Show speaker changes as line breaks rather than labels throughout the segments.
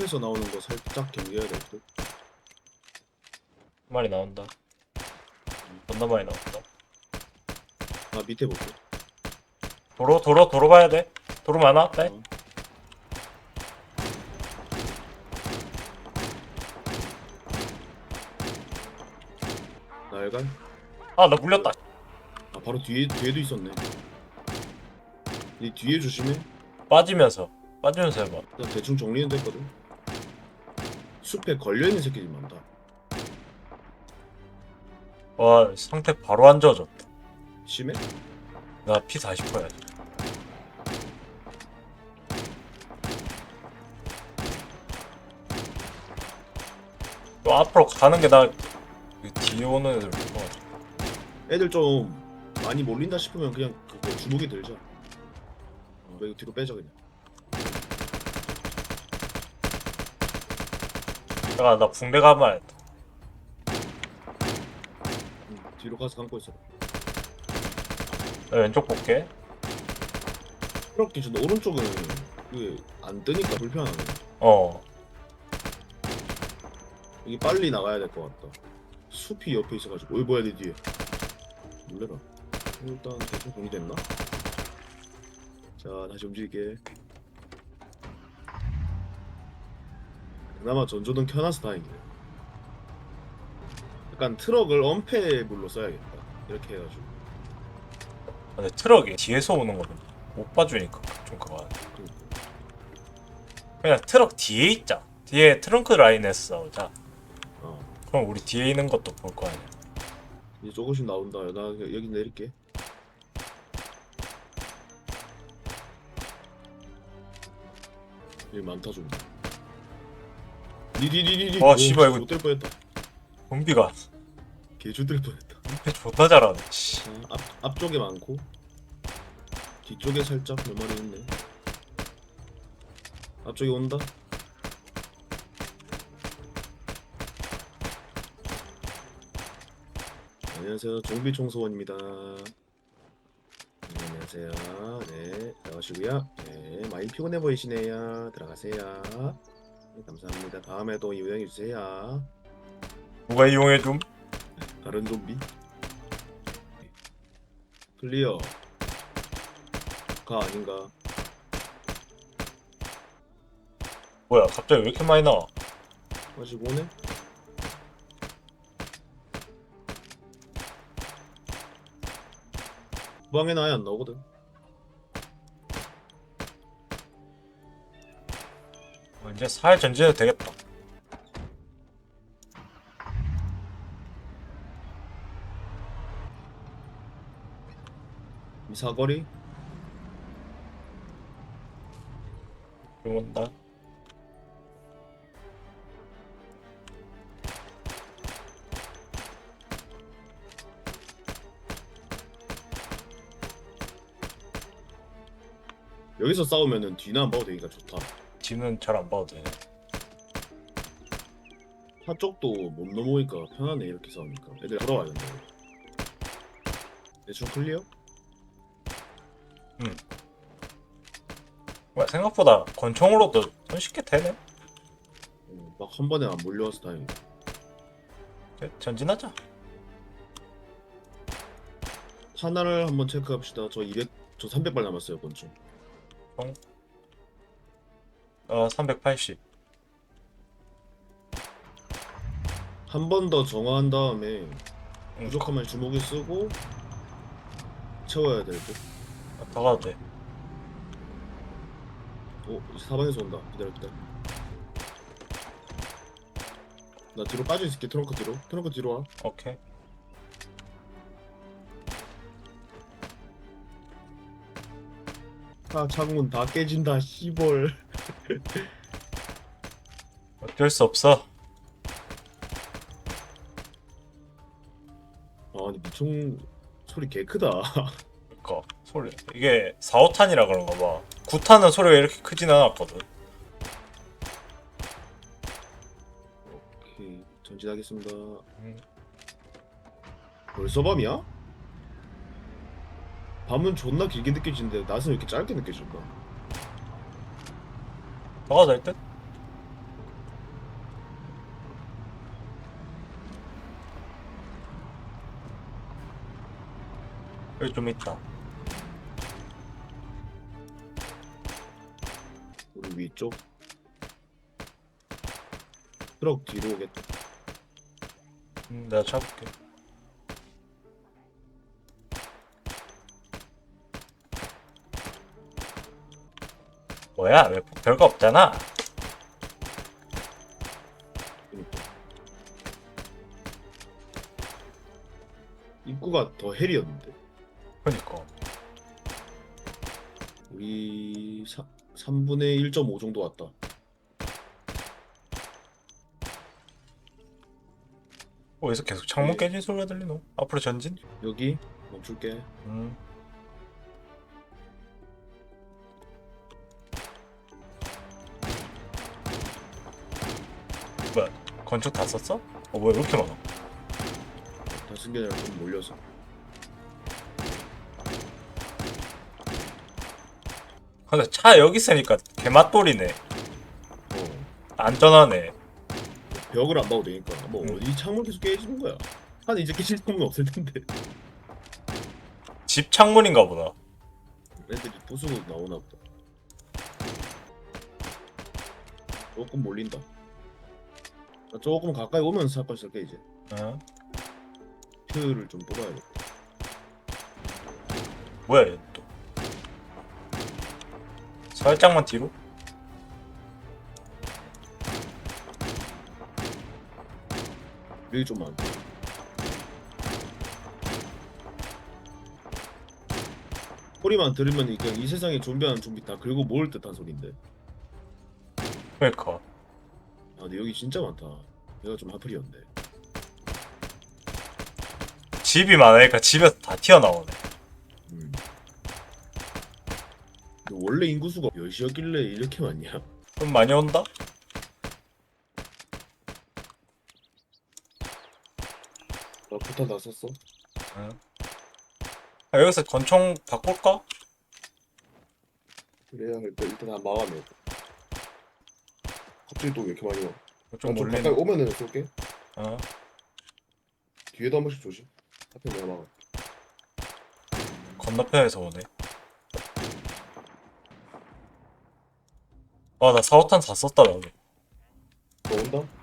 앞에서 나오는 거 살짝 경계해야 될 듯.
한 마리 나온다. 존나 많이 나온다.
아 밑에 볼게.
도로 도로 도로 봐야 돼. 도로 많아? 네?
어. 날간?
아나 물렸다.
아 바로 뒤에 뒤에도 있었네. 이 뒤에 조심해.
빠지면서 빠지면서 해봐.
나 대충 정리는 됐거든. 숲에 걸려 있는 새끼들이 많다.
와 상태 바로 안 좋아졌다.
심해?
나 피 40%야. 또 앞으로 가는 게나 뒤에 오는 애들 어,
애들 좀 많이 몰린다 싶으면 그냥 그거 주먹이. 어, 이거 뒤로 빼자 그냥.
내가 나 붕대 가만 했다.
응, 뒤로 가서 감고 있어.
나 왼쪽 볼게.
트럭 기준 오른쪽은 그안 뜨니까 불편하네.
어.
이게 빨리 나가야 될 것 같다. 숲이 옆에 있어가지고 어이 뭐야 내 뒤에. 놀래라. 일단 대충 정리됐나? 자 다시 움직일게. 그나마 전조등 켜놔서 다행이네. 약간 트럭을 엄폐물로 써야겠다. 이렇게 해가지고.
근데 트럭이 뒤에서 오는 거는 못 봐주니까 좀 그거.
그러니까.
그냥 트럭 뒤에 있자. 뒤에 트렁크 라인에서 싸우자.
어.
그럼 우리 뒤에 있는 것도 볼 거 아니야.
이제 조금씩 나온다. 나 여기 내릴게. 여기 많다 좀. 니니니니니.
와, 씨발, 이거-
못될 뻔했다.
좀비가
개주될 뻔했다.
배 존나 잘하네. 씨.
어, 앞 앞쪽에 많고 뒤쪽에 살짝 몇 마리 있네. 앞쪽에 온다. 안녕하세요. 좀비 청소원입니다. 네, 안녕하세요. 네, 나가시고요. 네, 많이 피곤해 보이시네요. 들어가세요. 네, 감사합니다. 다음에도 이용해 주세요.
누가 이용해 줌?
다른 좀비? 클리어. 가 아닌가?
뭐야 갑자기 왜 이렇게 많이 나와?
아직 오네? 후방에는 아예 안 나오거든.
이제 살 전진해도 되겠다.
이 사거리?
들어온다.
여기서 싸우면은 뒤나 안 봐도 되니까 좋다.
뒤는 잘 안 봐도 돼.
차 쪽도 못 넘어오니까 편하네 이렇게 싸우니까. 애들 돌아와야 된다. 대충 클리어?
뭐야 생각보다 권총으로도 손쉽게 되네.
어, 막한 번에 안 몰려와서 다행이다.
이제 전진하자.
하나를 한번 체크합시다. 저 200, 저 300발 남았어요, 권총.
어 380.
한 번 더 정화한 다음에
응,
부족하면 주먹에 쓰고 채워야 될 듯.
더 가도 돼.
어, 사방에서 온다. 기다려, 기다려. 나 뒤로 빠져 있을게. 트렁크 뒤로. 트렁크 뒤로 와.
오케이.
아, 창문 다 깨진다. 씨벌.
어쩔 수 없어.
아니, 미총 소리 개 크다.
그니까 소리 이게 4, 5탄이라 그런가 봐. 9탄은 소리가 이렇게 크진 않았거든.
오케이, 전진하겠습니다.
음.
벌써 밤이야? 밤은 존나 길게 느껴지는데 낮은 왜 이렇게 짧게 느껴질까?
나가자 일단 여기 좀 있다.
우리 위쪽? 트럭 뒤로 오겠다.
음, 내가 잡을게. 뭐야? 왜 별거 없잖아?
그러니까. 입구가 더 헬이었는데.
그니까.
우리 3, 3분의 1.5 정도 왔다.
어디서 계속 창문
예.
깨진 소리가 들리노? 앞으로 전진?
여기 멈출게.
음. 건축 다 썼어? 어, 뭐야, 왜 이렇게 많아?
다 쓴 게 아니라 좀 몰려서.
근데 차 여기 있으니까 개맛돌이네.
어.
안전하네.
벽을 안 봐도 되니까. 뭐
음.
어디 창문 계속 깨지는 거야. 한 이제 깨질 창문 없을 텐데.
집 창문인가 보다.
애들이 부수고 나오나 보다. 조금 몰린다. 나 조금 가까이 오면 서 사건 시작해 이제.
어?
퓨를 좀 뽑아야겠다.
뭐야, 얘 또. 살짝만 뒤로?
여기 좀 많다. 소리만 들으면 이- 그냥 이 세상에 좀비하는 좀비 다 긁고 모을 듯한 소리인데.
그니까.
아 근데 여기 진짜 많다. 내가 좀 하필이었네.
집이 많으니까 집에서 다 튀어나오네.
음. 근데 원래 인구수가 몇이었길래 이렇게 많냐?
좀 많이 온다?
나다 썼어?
아, 여기서 권총 바꿀까?
그래야 일단 일단 다 마감해. 갑자기 또 왜 이렇게 많이 와?
좀
아, 좀
몰리네.
가까이 오면은 쏠게.
어?
뒤에도 한 번씩 조심. 앞에 내가 막아.
건너편에서 오네. 아, 나 4, 5탄 다 썼다, 나도.
너 온다?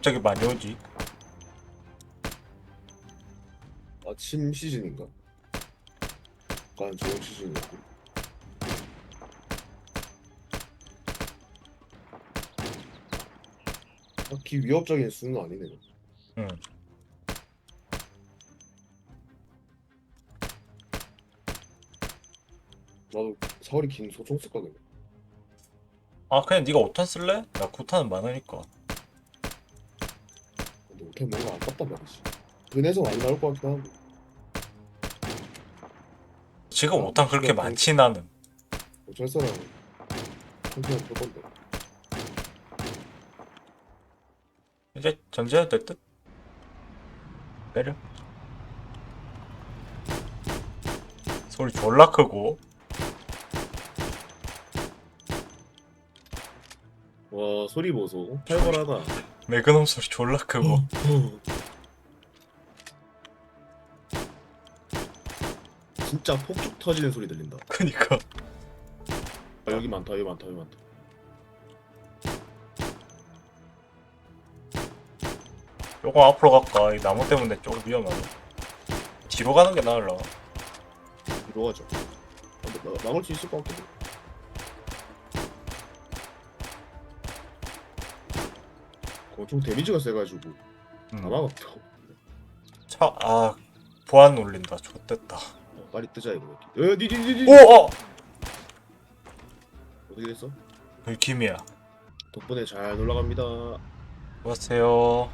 갑자기 많이 오지.
아침 시즌인가? 약간 저녁 시즌이었고. 딱히 위협적인 수는 아니네.
응.
나도 사거리 긴 소총 쓸까 그래.
아, 그냥 네가 5탄 쓸래? 나 9탄은 많으니까.
못해 뭔가 아깝단 말이지. 근해서 많이 나올 것 같기도 하고.
지금
아,
5탄 그렇게 많지, 나는.
어쩔 사람 천천히 할 건데.
이제 전제해도 될 듯? 내려. 소리 졸라 크고.
와 소리 보소. 살벌하다.
매그넘 소리 졸라 크고.
진짜 폭죽 터지는 소리 들린다.
그니까.
아, 여기 많다, 여기 많다, 여기 많다.
조금 앞으로 갈까? 이 나무 때문에 조금 위험하네. 뒤로 가는 게 나을라.
뒤로 가죠. 근데 나, 막을 수 있을 것 같기도. 권총 데미지가 세가지고 다
음.
막았다.
차, 아, 보안 울린다. 좋됐다.
어, 빨리 뜨자 이거. 에, 니니니니.
오, 어!
어떻게 됐어?
여기 김이야.
덕분에 잘 놀러갑니다.
안녕하세요.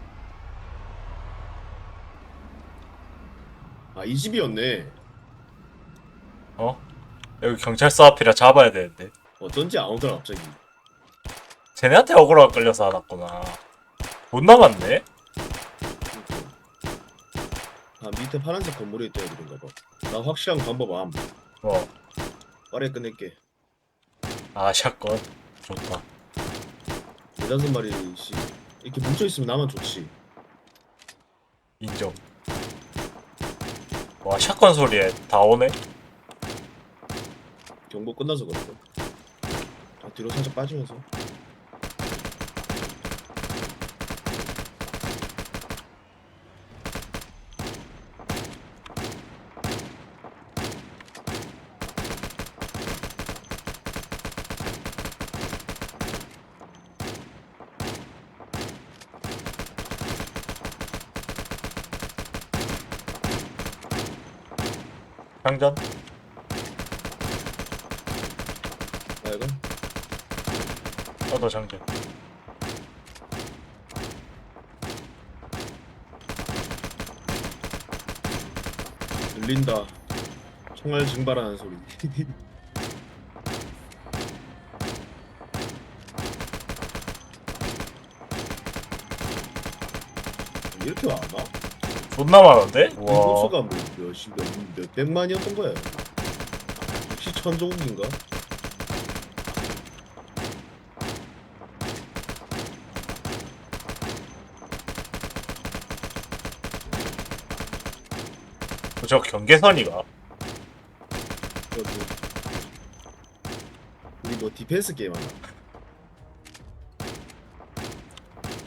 아 이 집이었네.
어? 여기 경찰서 앞이라 잡아야 되는데.
어쩐지 안 오더라 갑자기.
쟤네한테 억울하게 끌려서 안 왔구나. 못 남았네?
아 밑에 파란색 건물에 있다 애들인가 봐. 나 확실한 방법 암.
어.
빠르게 끝낼게.
아 샷건 좋다
네다섯 마리씩 이렇게 뭉쳐 있으면 나만 좋지.
인정 와 샷건 소리에 다 오네
경보 끝나서 그런가? 아 뒤로 살짝 빠지면서.
장전
빨간.
저도 장전
들린다. 총알 증발하는 소리. 이렇게 많아?
존나 많은데? 와
인구수가 뭐 몇십 몇, 몇 백만이었던 거야. 혹시 천조국인가?
저 경계선이가
어, 뭐, 우리 뭐 디펜스 게임 하나?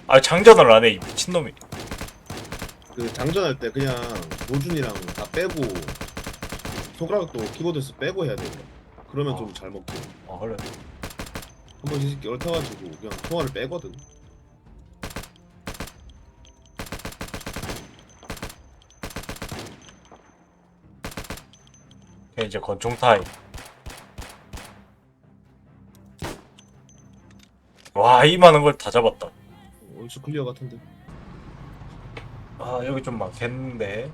아 장전을 안해이 미친놈이
그 장전할 때 그냥 노준이랑 다 빼고 손가락도 키보드에서 빼고 해야 되더라. 그러면
아.
좀 잘 먹지.
아 그래
한 번씩 얽혀가지고 그냥 통화를 빼거든.
그냥 이제 권총 타임 와 이 많은 걸 다 잡았다
어, 얼추 클리어 같은데.
아 여기 좀 많겠는데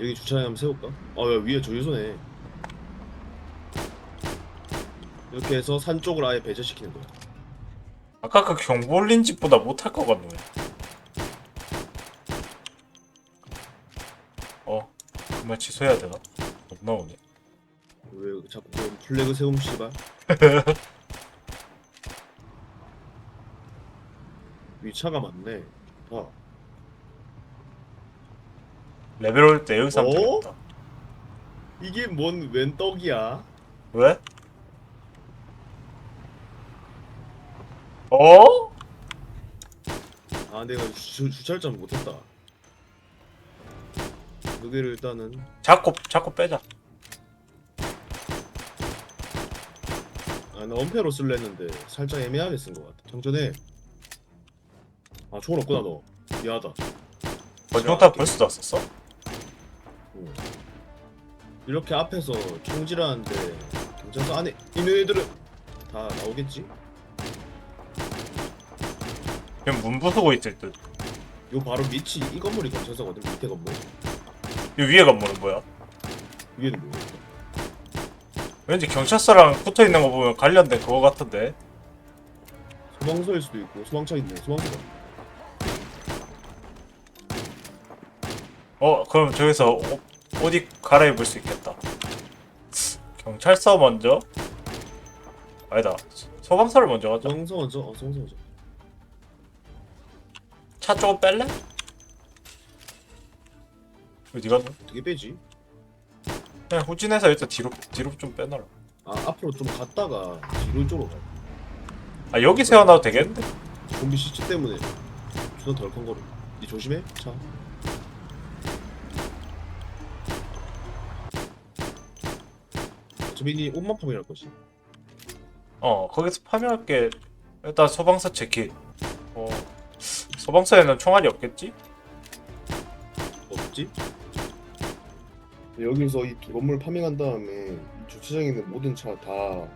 여기 주차장 한번 세울까? 어, 야, 위에 주유소네. 이렇게 해서 산 쪽을 아예 배제시키는 거야.
아까 그 경보 올린 집보다 못할 것 같네 어 정말 취소해야 되나? 못 나오네
왜 자꾸 그런 플래그 세움 씨발? 위차가 많네. 아,
레벨 올 때 여기서 하면
어?
되겠다
이게 뭔 웬 떡이야?
왜? 어?
아, 내가 주, 주차를 못했다. 여기를 일단은
자꾸 자꾸 빼자
아, 나 엄폐로 쓸려 했는데 살짝 애매하게 쓴 것 같아. 정전해. 아, 총은 없구나 너. 미안하다.
권총탑 벌써 다 썼어?
응. 이렇게 앞에서 총질하는데 경찰서 안에 있는 애들은 다 나오겠지?
그냥 문 부수고 있을 듯.
요 바로 밑이 이 건물이 경찰서거든 밑에 건물
이 위에 건물은 뭐야?
위에는 모르겠다
왠지 경찰서랑 붙어 있는 거 보면 관련된 그거 같은데.
소방서일 수도 있고 소방차 있네 소방서다
어, 그럼 저기서 옷, 옷이 갈아입을 수 있겠다. 경찰서 먼저? 아니다. 소- 소방서를 먼저 가자.
소방서 먼저 어 소방서 먼저
차 조금 뺄래? 어디 갔노?
어떻게 빼지?
그냥 후진해서 일단 뒤로 뒤로 좀 빼놔라.
아 앞으로 좀 갔다가 뒤로 쪽으로 가
아 여기 세워놔도 되겠는데?
좀비 시체 때문에 존나 덜컹거려 니 조심해 차 니 옷만 파밍할 것이
어 거기서 파밍할 게. 일단 소방서 체크. 어 소방서에는 총알이 없겠지?
없지? 여기서 이 건물 파밍한 다음에 이 주차장에 있는 모든 차 다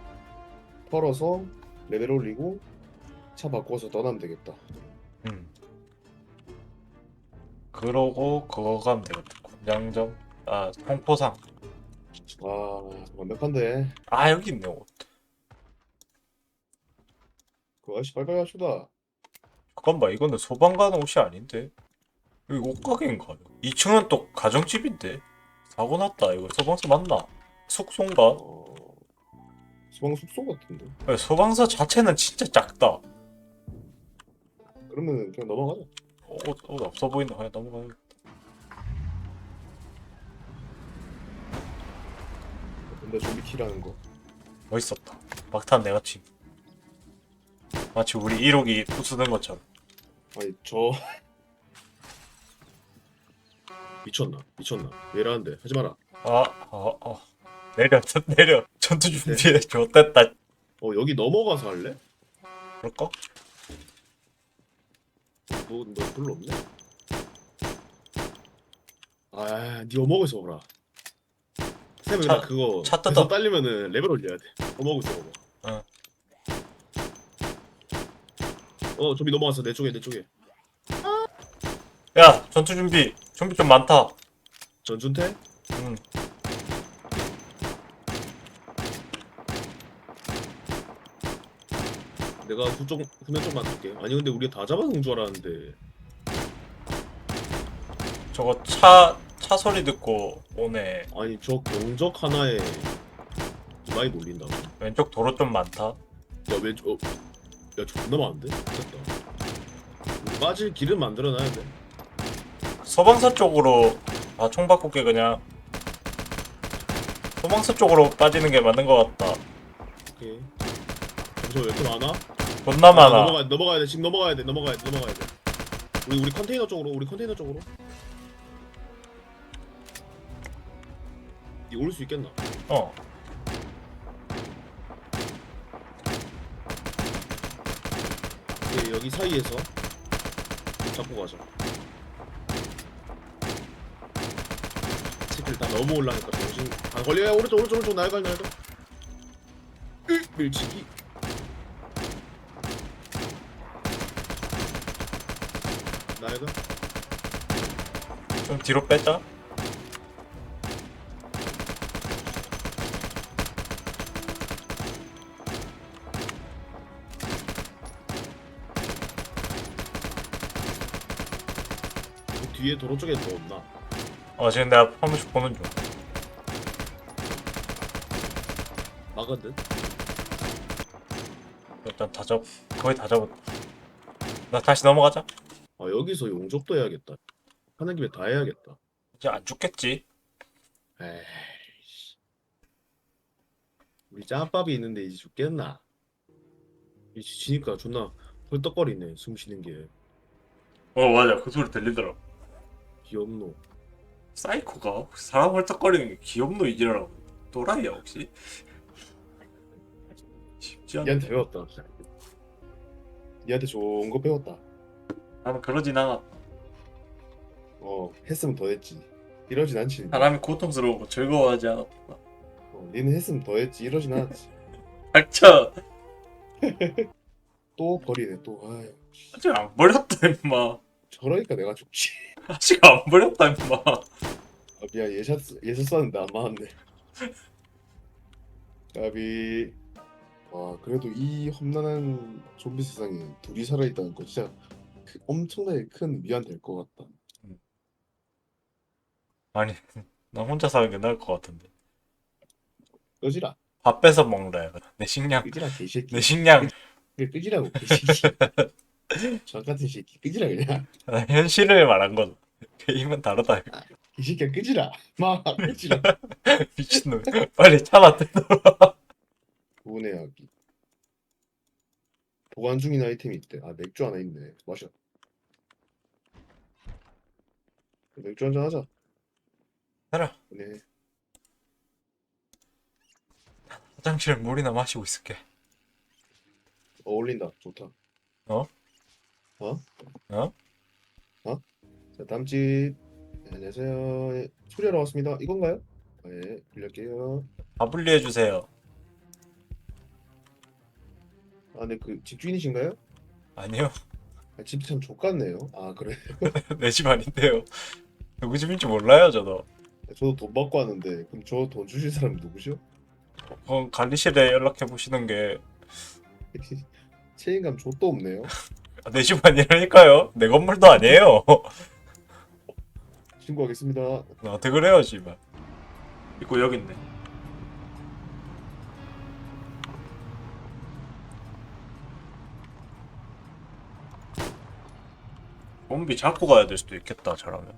털어서 레벨 올리고 차 바꿔서 떠나면 되겠다.
음. 그러고 그거 가면 되겠다. 권장점. 아 홍포상.
아 완벽한데
아 여기 있네 옷.
그 아저씨 빨빨 하슈다.
잠깐만 이거는 소방 가는 옷이 아닌데. 여기 옷가게인가? 2층은 또 가정집인데. 사고 났다. 이거 소방서 맞나? 숙소인가?
어... 소방 숙소 같은데.
야, 소방서 자체는 진짜 작다.
그러면 그냥 넘어가자.
어, 어, 없어 보인다. 그냥 넘어가요.
근데 좀비 키라는 거.
멋있었다. 막탄 내가 침. 마치 우리 1호기 부수는 것처럼.
아니 저 미쳤나? 미쳤나? 왜 이러는데? 하지 마라.
아, 어, 어. 내려, 내려. 전투 준비해. 좋됐다.
어 여기 넘어가서 할래?
그럴까?
너, 너 별로 없네. 아, 니 어먹어서 오라. 쌤은
차-
나 그거
차 뜯어.
배속 딸리면은 레벨 올려야 돼. 어먹어서 먹어.
응.
어, 좀비 넘어갔어. 내 쪽에, 내 쪽에.
야, 전투 준비. 준비 좀 많다.
전준태?
응.
내가 후쪽 후면 쪽만 갈게. 아니 근데 우리가 다 잡아놓은 줄 알았는데.
저거 차, 차 소리 듣고 오네.
아니 저 경적 하나에 많이 놀린다. 야
왼쪽 도로 좀 많다.
왼쪽, 어, 야 존나 많은데? 됐다. 우리 빠질 길은 만들어놔야 돼.
소방서 쪽으로 아 총 바꿀게 그냥 소방서 쪽으로 빠지는 게 맞는 것 같다
오케이. 잠시만 왜 이렇게 많아?
존나
아,
많아
넘어가 넘어가야 돼. 지금 넘어가야 돼. 넘어가야 돼. 넘어가야 돼. 우리 우리 컨테이너 쪽으로. 우리 컨테이너 쪽으로. 니올수 있겠나?
어
오케이, 여기 사이에서 좀 잡고 가자. 새끼들 다 너무 올라니까 정신 안 걸려. 야, 오른쪽 오른쪽 오른쪽 날갈 날갈. 으, 밀치기. 날가.
좀 뒤로 빼자
뒤에 도로 쪽에 뭐 없나?
어 지금 내가 한 번씩 보는 중
막거든.
일단 다 잡 거의 다 잡았다 나 다시 넘어가자
아 여기서 용접도 해야겠다. 하는 김에 다 해야겠다.
이제 안 죽겠지
에이씨. 우리 짬밥이 있는데 이제 죽겠나? 이 지니까 존나 헐떡거리네 숨 쉬는 게
어 맞아 그 소리 들리더라
귀엽노.
사이코가 혹시 사람 헐떡거리는 게 귀엽노 이지라고 또라이야 혹시 쉽지 않아
얘한테 배웠다. 얘한테 좋은 거 배웠다.
나는 그러진 않아
어 했으면 더 했지. 이러진 않지.
사람이 고통스러우고 즐거워하지 않았다
어, 니는 했으면 더 했지. 이러진 않았지.
닥쳐
또 버리네 또. 아유.
안 버렸다 임마
저러니까 내가 죽지.
아직 안 버렸다 임마
아 미안 예샷 예샷 쐈는데 안 맞았네. 까비. 와 그래도 이 험난한 좀비 세상에 둘이 살아있다는 거 진짜 크- 엄청나게 큰 위안 될 것 같다.
아니 나 혼자 사는 게 나을 것 같은데
끄지라.
밥 뺏어 먹으라 내 식량
끄지라 개새끼.
내 식량
끄지라고 개새끼. 저 같은 새끼 끄지라 그냥.
나 현실을 말한 건 게임은 다르다
이 새끼야 끄지라. 막 끄지라.
미친놈 빨리 차나 뜯어
구분해야기. 보관 중인 아이템이 있대. 아 맥주 하나 있네. 마셔. 맥주 한잔 하자.
해라
네.
화장실 물이나 마시고 있을게
어울린다. 좋다.
어?
어?
어?
어? 자, 다음 집. 네, 안녕하세요. 예, 수리하러 왔습니다. 이건가요? 네, 빌릴게요.
밥 분리해 주세요
아, 네, 그 집주인이신가요?
아니요
아, 집이 참 족같네요. 아, 그래.
내 집 아닌데요 누구 집인지 몰라요 저도
저도 돈 받고 왔는데, 그럼 저 돈 주실 사람 누구죠?
그건 관리실에 연락해 보시는 게
책임감 족도 없네요.
아, 내집 아니라니까요. 내 건물도 아니에요.
신고하겠습니다.
아, 어떻게 그래요, 씨발. 입고 여기 있네. 좀비 잡고 가야 될 수도 있겠다. 잘하면.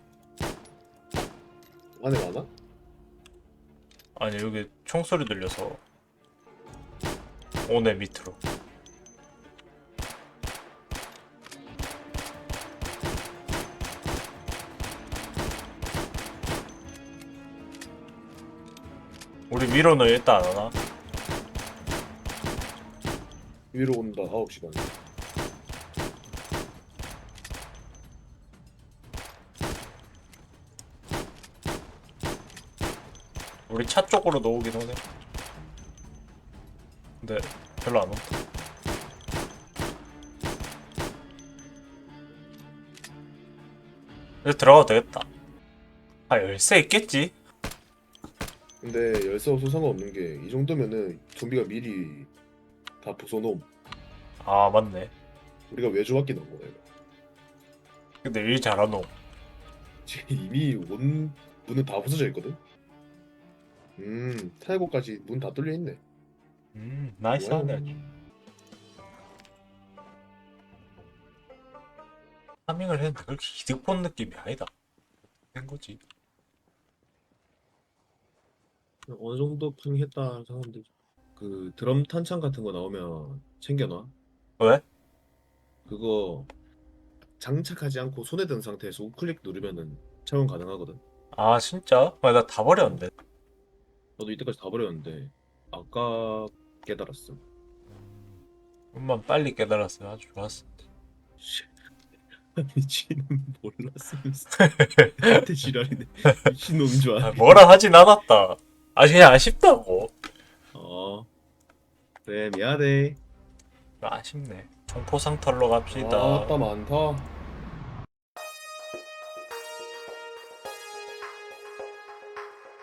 안에 많아?
아니 여기 총소리 들려서 오네 밑으로. 우리 위로는 일단 안 하나?
위로 온다 9시간
우리 차 쪽으로 놓오긴 오네 근데 별로 안 온다 이제 들어가도 되겠다 아 열쇠 있겠지?
근데 열쇠 없어 상관없는 게 이 정도면은 좀비가 미리 다 부숴놓음.
아 맞네.
우리가 외주 받기 넣은 거야 이거.
근데 일 잘하노.
지금 이미 온 문은 다 부서져 있거든? 음 탈고까지 문 다 뚫려 있네.
음 나이스하네 아주. 파밍을 했는데 그렇게 이득 본 느낌이 아니다. 된 거지
어느 정도 팡했다 사람들. 그 드럼 탄창 같은 거 나오면 챙겨놔.
왜?
그거 장착하지 않고 손에 든 상태에서 우클릭 누르면은 채용 가능하거든.
아 진짜? 아, 나다 버렸는데.
나도 이때까지 다 버렸는데 아까 깨달았음
좀만 빨리 깨달았으면 아주 좋았을 텐데
미친놈 몰랐으면서 한테 지랄이네. 미친놈인 줄
아,
알았네.
뭐라 하진 않았다 아 그냥 아쉽다고.
어. 그래 미안해.
아쉽네. 총포상 털러 갑시다.
아따 많다